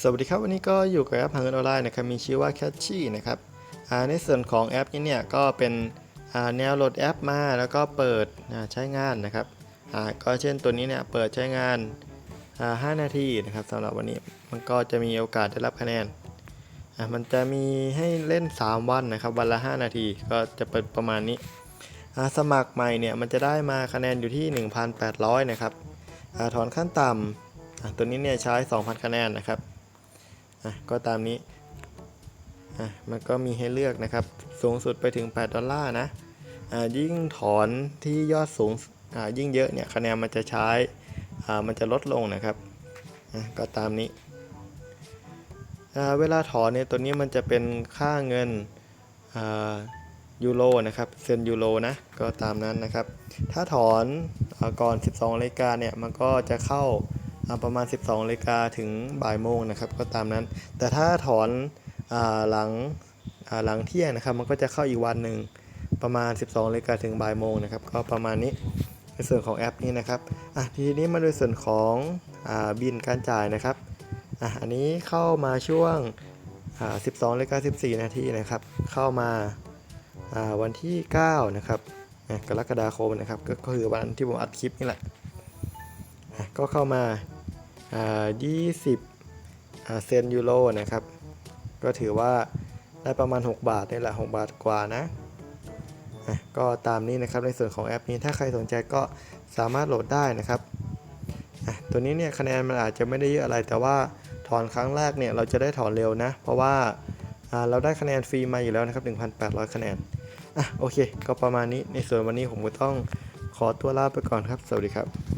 สวัสดีครับวันนี้ก็อยู่กับแอปหาเงินออนไลน์นะครับมีชื่อว่า Catchy นะครับในส่วนของแอปนี้เนี่ยก็เป็นแนวโหลดแอปมาแล้วก็เปิดใช้งานนะครับก็เช่นตัวนี้เนี่ยเปิดใช้งานอ่า5นาทีนะครับสำหรับวันนี้มันก็จะมีโอกาสได้รับคะแนนมันจะมีให้เล่น 3 วันนะครับวันละ 5 นาทีก็จะเปิดประมาณนี้ สมัครใหม่เนี่ยมันจะได้มาคะแนนอยู่ที่ 1,800 นะครับอถอนขั้นต่ำตัวนี้เนี่ยใช้ 2,000 คะแนนนะครับ อะก็ตามนี้อะมันก็มีให้เลือกนะครับ สูงสุดไปถึง 8 ดอลลาร์นะอ่ายิ่งถอนที่ยอดสูงอ่ายิ่งเยอะเนี่ยคะแนนมันจะใช้อ่ามันจะลดลงนะครับอะก็ตามนี้อ่าเวลาถอนเนี่ยตัวนี้มันจะเป็นค่าเงินอ่ายูโรนะครับเซนยูโรนะก็ตามนั้นนะครับ ถ้าถอนอก่อน 12นาฬิกาเนี่ยมันก็จะเข้า ประมาณ 12นาฬิกาถึงบ่ายโมงนะครับก็ตามนั้น แต่ถ้าถอนอหลังหลังเที่ยงนะครับ มันก็จะเข้าอีกวันหนึ่งประมาณ 12นาฬิกาถึงบ่ายโมงนะครับก็ประมาณนี้ในส่วนของแอปนี้นะครับอะทีนี้มาดูส่วนของอบินการจ่ายนะครับอะอันนี้เข้ามาช่วง12นาฬิกา14 นาทีนะครับ เข้ามาวันที่ 9 นะครับกรกฎาคมนะครับ ก็คือวันที่ผมอัดคลิปนี่แหละก็เข้ามา อ่า20เซนยูโรนะครับ ก็ถือว่าได้ประมาณ 6 บาทนี่แหละ 6 บาทกว่านะก็ตามนี้นะครับในส่วนของแอปนี้ถ้าใครสนใจก็สามารถโหลดได้นะครับตัวนี้เนี่ยคะแนนมันอาจจะไม่ได้เยอะอะไร แต่ว่าถอนครั้งแรกเนี่ยเราจะได้ถอนเร็วนะ เพราะว่าอ่าเราได้คะแนนฟรีมาอยู่แล้วนะครับ 1,800 คะแนนอะโอเค ก็ประมาณนี้ในส่วนวันนี้ผมก็ต้องขอตัวลาไปก่อนครับ สวัสดีครับ